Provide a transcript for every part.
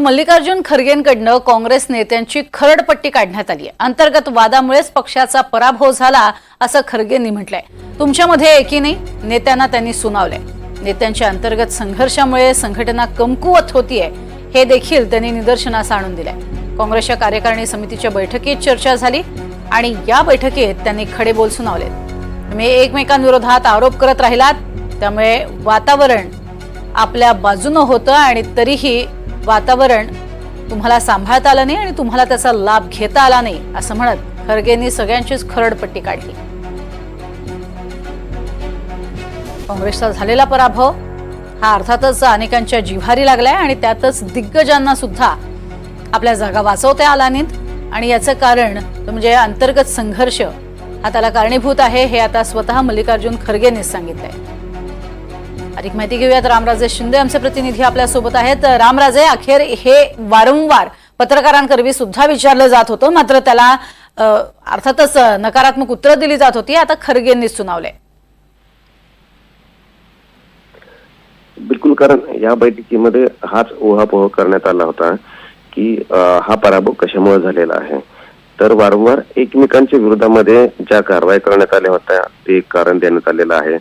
मल्लिकार्जुन खरगेंकडनं काँग्रेस नेत्यांची खरडपट्टी काढण्यात आली आहे. अंतर्गत वादामुळेच पक्षाचा पराभव झाला असं खरगेंनी म्हटलंय. तुमच्यामध्ये एकी नाही नेत्यांना त्यांनी सुनावलंय. नेत्यांच्या अंतर्गत संघर्षामुळे संघटना कमकुवत होतीये हे देखील त्यांनी निदर्शनास आणून दिलंय. काँग्रेसच्या कार्यकारिणी समितीच्या बैठकीत चर्चा झाली आणि या बैठकीत त्यांनी खडे बोल सुनावलेत तुम्ही एकमेकांविरोधात आरोप करत राहिलात त्यामुळे वातावरण आपल्या बाजूनं होतं आणि तरीही वातावरण तुम्हाला सांभाळता आलं नाही आणि तुम्हाला त्याचा लाभ घेता आला नाही असं म्हणत खरगेंनी सगळ्यांचीच खरडपट्टी काढली. काँग्रेसचा झालेला पराभव हा अर्थातच अनेकांच्या जिव्हारी लागलाय आणि त्यातच दिग्गजांना सुद्धा आपल्या जागा वाचवता आला नाहीत. आणि याचं कारण म्हणजे अंतर्गत संघर्ष हा त्याला कारणीभूत आहे हे आता स्वतः मल्लिकार्जुन खरगेंनीच सांगितलंय. अधिक माहिती घेऊयात. रामराजे शिंदे आमचे प्रतिनिधी आपल्यासोबत आहेत. रामराजे अखेर हे वारंवार पत्रकारांकरवी सुद्धा विचारलं जात होतं. मात्र त्याला अर्थातच नकारात्मक उत्तर दिली जात होती. आता खरगेंनी सुनावले. बिलकुल कारण या बैठकीमध्ये हाच ओहापोह करण्यात आला होता की हा पराभव कशामुळे झालेला आहे? तर वारंवार एकमेकांच्या विरोधामध्ये ज्या कारवाई करण्यात आल्या होत्या ते कारण देण्यात आलेलं आहे.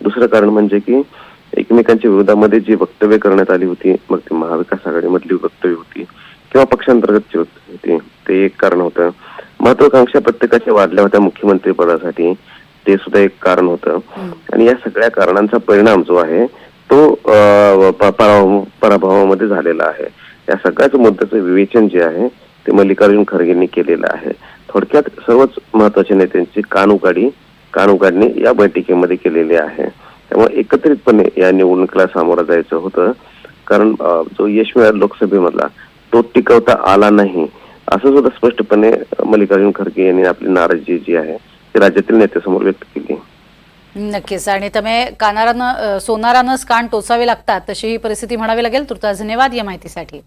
दुसरं कारण म्हणजे की एकमेकांच्या विरोधामध्ये जी वक्तव्य करण्यात आली होती मग ती महाविकास आघाडीमधली वक्तव्य होती किंवा पक्षांतर्गतची वक्तव्य होती ते एक कारण होतं. महत्वाकांक्षा प्रत्येकाच्या वाढल्या होत्या मुख्यमंत्री पदासाठी ते सुद्धा एक कारण होतं. आणि या सगळ्या कारणांचा परिणाम जो आहे तो पराभवामध्ये झालेला आहे. या सगळ्याच मुद्द्याचं विवेचन जे आहे ते मल्लिकार्जुन खरगेंनी केलेलं आहे. थोडक्यात सर्वच महत्त्वाच्या नेत्यांची कानउकाडी कानउकाडणी या बैठकीमध्ये केलेली आहे. त्यामुळे एकत्रितपणे या निवडणुकीला सामोरं जायचं होतं. कारण जो यश मिळाला लोकसभेमधला तो टिकवता आला नाही. असं सुद्धा स्पष्टपणे मल्लिकार्जुन खरगे यांनी आपली नाराजी जी आहे ती राज्यातील नेत्यासमोर व्यक्त केली. नक्कीच. आणि त्यामुळे कानारानं अ, सोनारानंच कान टोचावे लागतात तशी ही परिस्थिती म्हणावी लागेल. तुर्तास धन्यवाद या माहितीसाठी.